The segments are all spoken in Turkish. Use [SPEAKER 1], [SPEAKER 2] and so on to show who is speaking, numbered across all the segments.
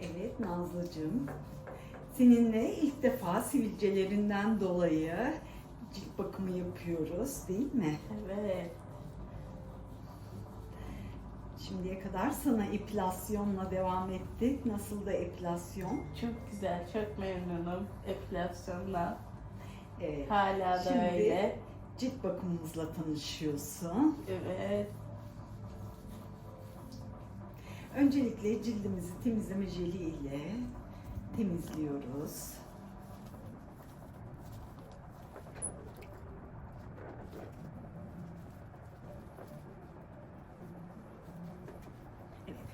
[SPEAKER 1] Evet Nazlıcığım. Seninle ilk defa sivilcelerinden dolayı cilt bakımı yapıyoruz değil mi?
[SPEAKER 2] Evet.
[SPEAKER 1] Şimdiye kadar sana epilasyonla devam ettik. Nasıl da epilasyon?
[SPEAKER 2] Çok güzel, çok memnunum epilasyondan.
[SPEAKER 1] Ee,
[SPEAKER 2] Hala da
[SPEAKER 1] Şimdi-
[SPEAKER 2] öyle.
[SPEAKER 1] cilt bakımımızla tanışıyorsun.
[SPEAKER 2] Evet.
[SPEAKER 1] Öncelikle cildimizi temizleme jeli ile temizliyoruz.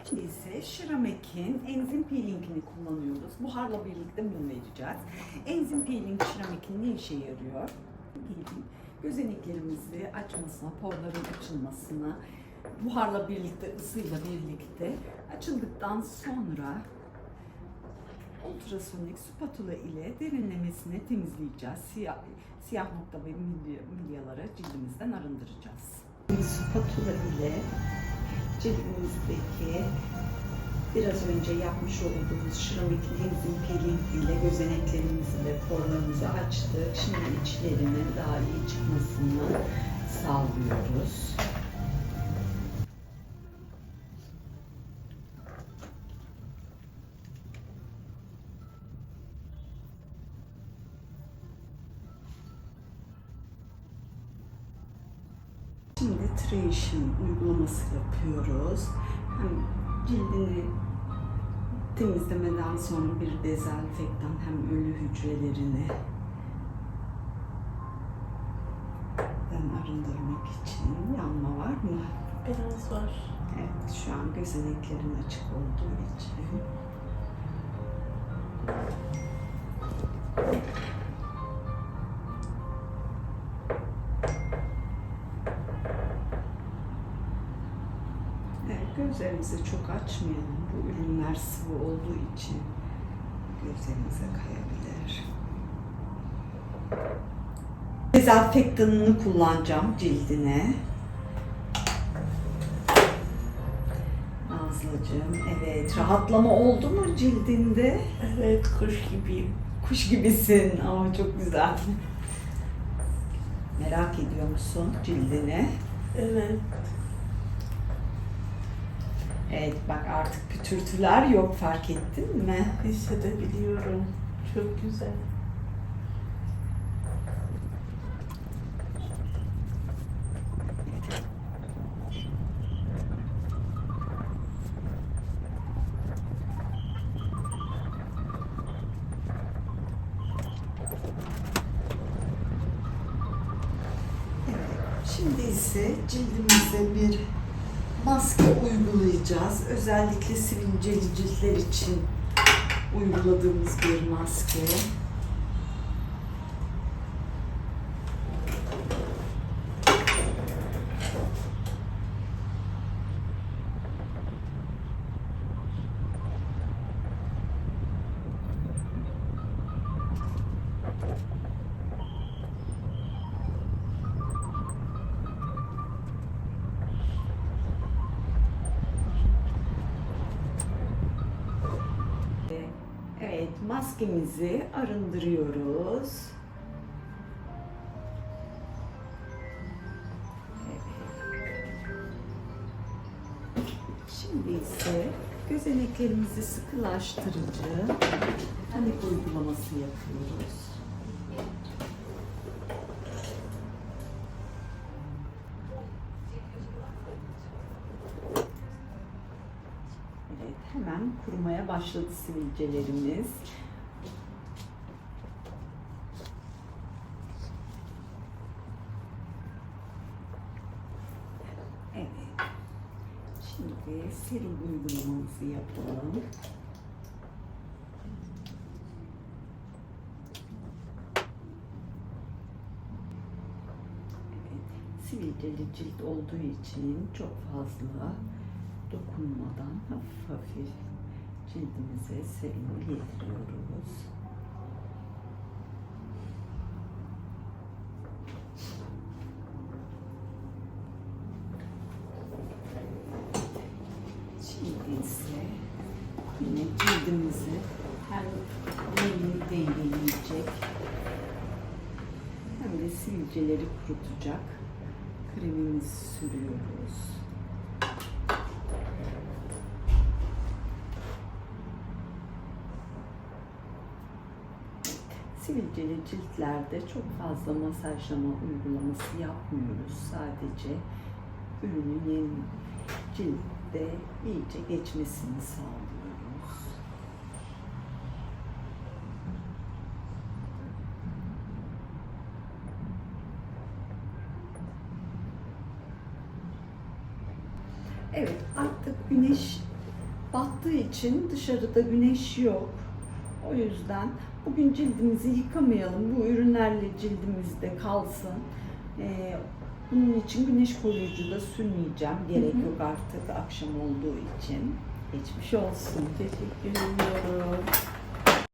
[SPEAKER 1] Şimdi ise Şiramek'in enzim peelingini kullanıyoruz. Buharla birlikte bunu vereceğiz. Enzim peeling Şiramek'in ne işe yarıyor? Gözeneklerimizi açmasına, porların açılmasına, buharla birlikte, ısıyla birlikte açıldıktan sonra ultrasonik spatula ile derinlemesine temizleyeceğiz. Siyah, siyah nokta ve milya, milyaları cildimizden arındıracağız. Spatula ile cildimizdeki biraz önce yapmış olduğumuz şiramik enzim peeling ile gözeneklerimizi ve porlarımızı açtık. Şimdi içlerinin daha iyi çıkmasını sağlıyoruz. Şimdi Treation uygulaması yapıyoruz. Hem cildini temizlemeden sonra bir dezenfektan hem ölü hücrelerini arındırmak için yanma var mı?
[SPEAKER 2] Biraz var.
[SPEAKER 1] Evet, şu an gözeneklerin açık olduğu için. Gözlerimizi çok açmayalım. Bu ürünler sıvı olduğu için gözlerimize kayabilir. Dezenfektanını kullanacağım cildine. Nazlıcığım, evet. Rahatlama oldu mu cildinde?
[SPEAKER 2] Evet, kuş gibiyim.
[SPEAKER 1] Kuş gibisin ama çok güzel. Merak ediyor musun cildini?
[SPEAKER 2] Evet.
[SPEAKER 1] Evet bak artık pütürtüler yok fark ettin mi?
[SPEAKER 2] Hissedebiliyorum. Çok güzel.
[SPEAKER 1] Şimdi ise cildimize bir maske uygulayacağız. Özellikle sivilceli ciltler için uyguladığımız bir maske. Evet, maskemizi arındırıyoruz. Evet. Şimdi ise gözeneklerimizi sıkılaştırıcı panik uygulaması yapıyoruz. Evet, hemen kurumaya başladı sivilcelerimiz. Evet. Şimdi serum uygulamamızı yapalım. Sivilceli cilt olduğu için çok fazla dokunmadan hafif cildimize serumu yediriyoruz. Şimdi ise yine cildimizi hem nemini dengeleyecek hem de sivilceleri kurutacak kremimizi sürüyoruz. Sivilceli ciltlerde çok fazla masajlama uygulaması yapmıyoruz. Sadece ürünün yeni ciltte iyice geçmesini sağlıyoruz. Evet, artık güneş battığı için dışarıda güneş yok. O yüzden bugün cildimizi yıkamayalım. Bu ürünlerle cildimizde kalsın. Ee, bunun için güneş koruyucu da sürmeyeceğim. Gerek yok artık akşam olduğu için. Geçmiş olsun.
[SPEAKER 2] Teşekkür ederim.